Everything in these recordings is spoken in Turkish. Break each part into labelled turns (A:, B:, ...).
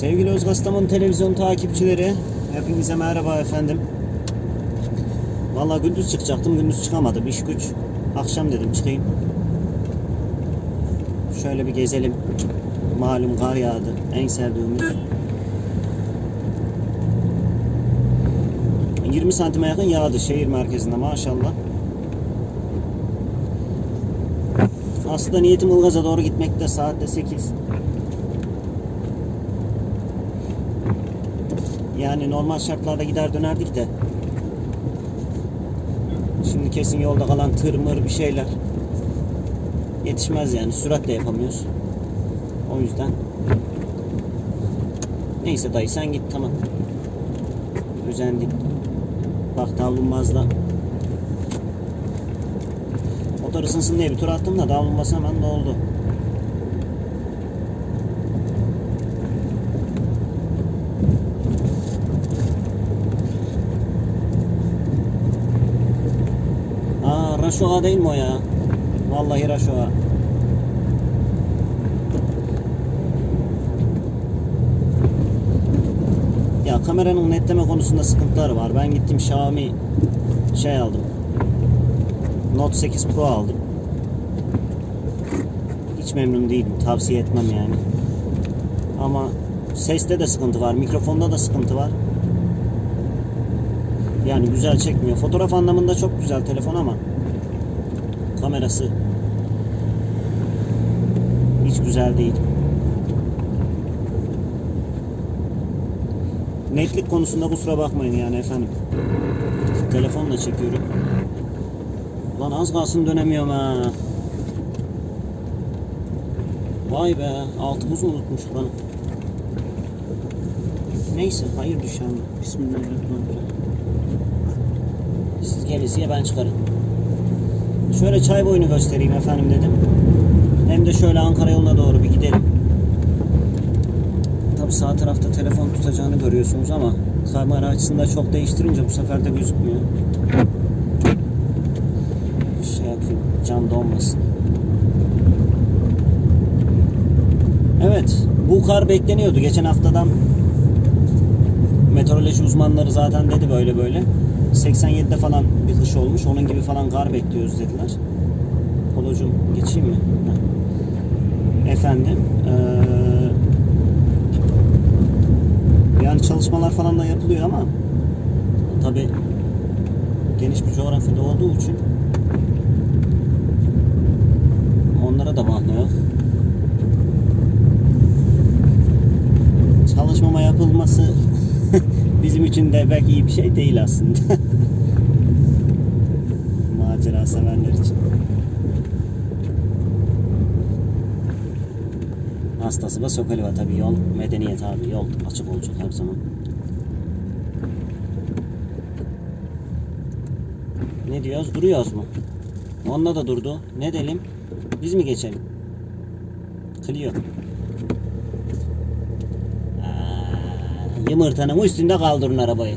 A: Sevgili Özgastamon televizyon takipçileri, hepinize merhaba efendim. Vallahi gündüz çıkacaktım, gündüz çıkamadım. İş güç. Akşam dedim çıkayım. Şöyle bir gezelim. Malum kar yağdı. En sevdiğimiz. 20 santime yakın yağdı şehir merkezinde maşallah. Aslında niyetim Ilgaz'a doğru gitmekte saatte 8. Yani normal şartlarda gider dönerdik de. Şimdi kesin yolda kalan tır mır bir şeyler. Yetişmez yani süratle yapamıyoruz. O yüzden. Neyse dayı sen git tamam. Özendik. Bak davlumbazda. Motor ısınsın diye bir tur attım da davlumbaz hemen doldu. Aa Raşoğa değil mi o ya? Vallahi Raşoğa. Ya kameranın netleme konusunda sıkıntıları var. Ben gittim Xiaomi şey aldım. Note 8 Pro aldım. Hiç memnun değilim. Tavsiye etmem yani. Ama seste de sıkıntı var. Mikrofonda da sıkıntı var. Yani güzel çekmiyor. Fotoğraf anlamında çok güzel telefon ama kamerası hiç güzel değil. Netlik konusunda kusura bakmayın yani efendim. Telefonla çekiyorum. Lan az kalsın dönemiyorum ha. Vay be altı buz unutmuş lan. Neyse hayır düşen. Bismillahirrahmanirrahim. Siz gelesiye ben çıkarım. Şöyle çay boyunu göstereyim efendim dedim. Hem de şöyle Ankara yoluna doğru bir gidelim. Tabi sağ tarafta telefon tutacağını görüyorsunuz ama kamera açısında çok değiştirince bu sefer de gözükmüyor. Şey yapayım cam donmasın. Evet bu kar bekleniyordu. Geçen haftadan meteoroloji uzmanları zaten dedi böyle böyle. 87'de falan bir kış olmuş. Onun gibi falan kar bekliyoruz dediler. Polocum geçeyim mi? Efendim. Eee yani çalışmalar falan da yapılıyor ama tabi geniş bir coğrafyada olduğu için onlara da bahne yok. Çalışmama yapılması bizim için de belki iyi bir şey değil aslında. Macera severler için. Hastası ve Sokoliva tabi yol. Medeniyet abi yol açık olacak her zaman. Ne diyoruz? Duruyoruz mu? Onunla da durdu. Ne delim? Biz mi geçelim? Clio. Yumurtanın üstünde kaldırın arabayı.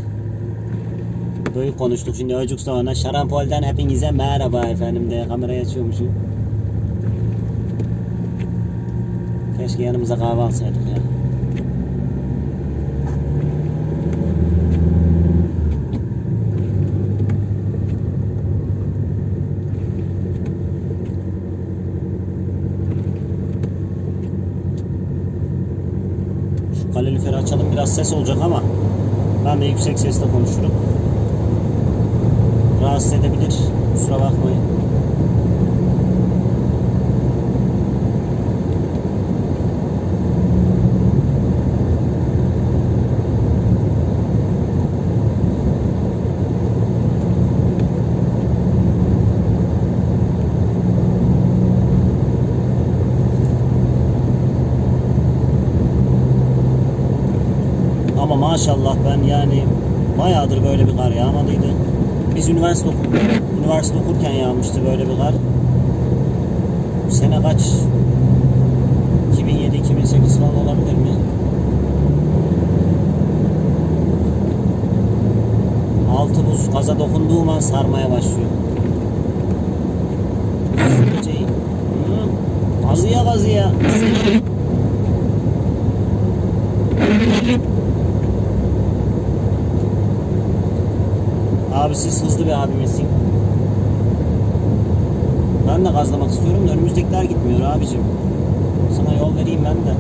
A: Böyle konuştuk şimdi öcük sonra Şarampol'den hepinize merhaba efendim de kamerayı açıyormuşum. Keşke yanımıza kahve alsaydık ya. Şu kaloriferi açalım biraz ses olacak ama ben de yüksek sesle konuşurum. Rahatsız edebilir. Kusura bakmayın. Ama maşallah ben yani bayağıdır böyle bir kar yağmadıydı. Biz üniversite okur, üniversite okurken yağmıştı böyle bir kar. Sene kaç? 2007-2008 falan olabilir mi? Altı buz kaza dokunduğum an sarmaya başlıyor. Kazıya kazıya. Abi siz hızlı bir abimizsin. Ben de gazlamak istiyorum da önümüzdekiler gitmiyor abicim. Sana yol vereyim ben de.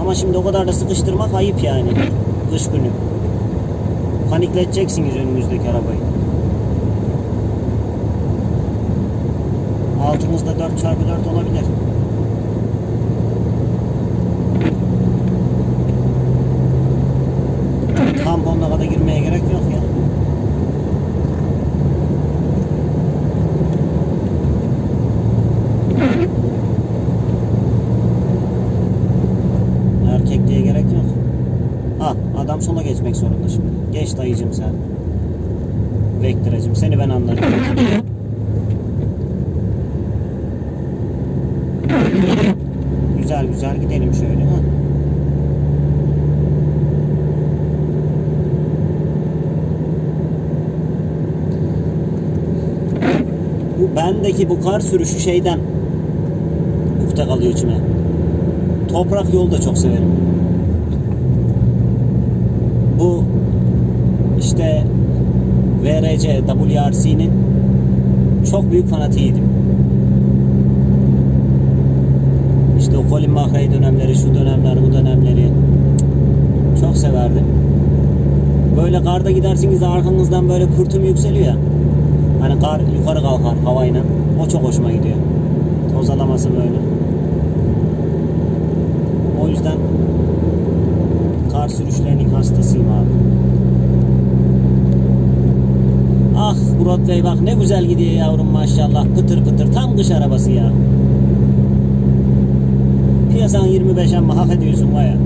A: Ama şimdi o kadar da sıkıştırmak ayıp yani. Kış günü. Panikleteceksiniz önümüzdeki arabayı. Altımızda 4x4 olabilir. Tamponla kadar girmeye gerek yok ya. Erkekliğe gerek yok. Ah adam sola geçmek zorunda şimdi. Geç dayıcım sen. Vektiracım seni ben anlarım. güzel güzel gidelim şöyle. Ha. Bendeki bu kar sürüşü şeyden ukde kalıyor içime. Toprak yolu da çok severim. Bu işte VRC, WRC'nin çok büyük fanatiydim. İşte o Colin McRae dönemleri, şu dönemler, bu dönemleri çok severdim. Böyle karda gidersiniz de arkanızdan böyle kurtum yükseliyor ya. Hani kar yukarı kalkar havayla. O çok hoşuma gidiyor. Tozalaması böyle. O yüzden kar sürüşlerinin hastasıyım abi. Ah Broadway bak ne güzel gidiyor yavrum maşallah. Pıtır pıtır tam kış arabası ya. Piyasan 25 ama hak ediyorsun baya.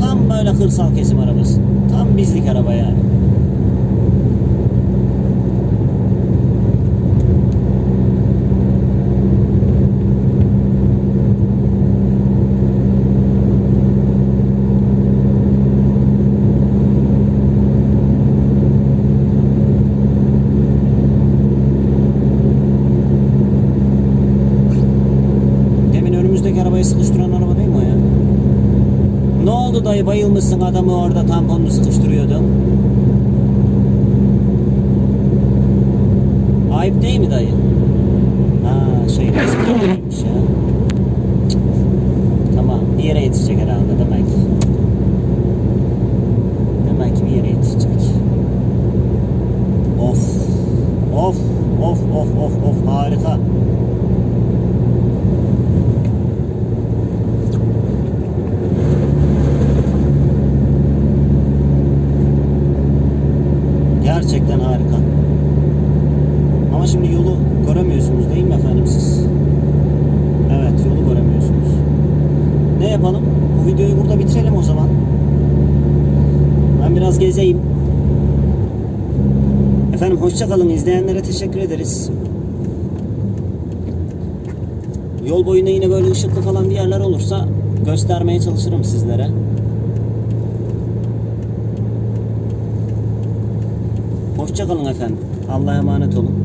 A: Tam böyle kırsal kesim arabası. Tam bizlik araba yani. Demin önümüzdeki arabayı sıkıştıran araba değil mi o ya? Dayı bayılmışsın adamı orada tamponunu sıkıştırıyordun. Ayıp değil mi dayı? Ha şey resmi ya. Tamam bir yere yetişecek herhalde. Demek Gerçekten harika. Ama şimdi yolu göremiyorsunuz değil mi efendim siz? Evet yolu göremiyorsunuz. Ne yapalım? Bu videoyu burada bitirelim o zaman. Ben biraz gezeyim. Efendim hoşça kalın. İzleyenlere teşekkür ederiz. Yol boyunda yine böyle ışıklı falan bir yerler olursa göstermeye çalışırım sizlere. Hoşça kalın efendim. Allah'a emanet olun.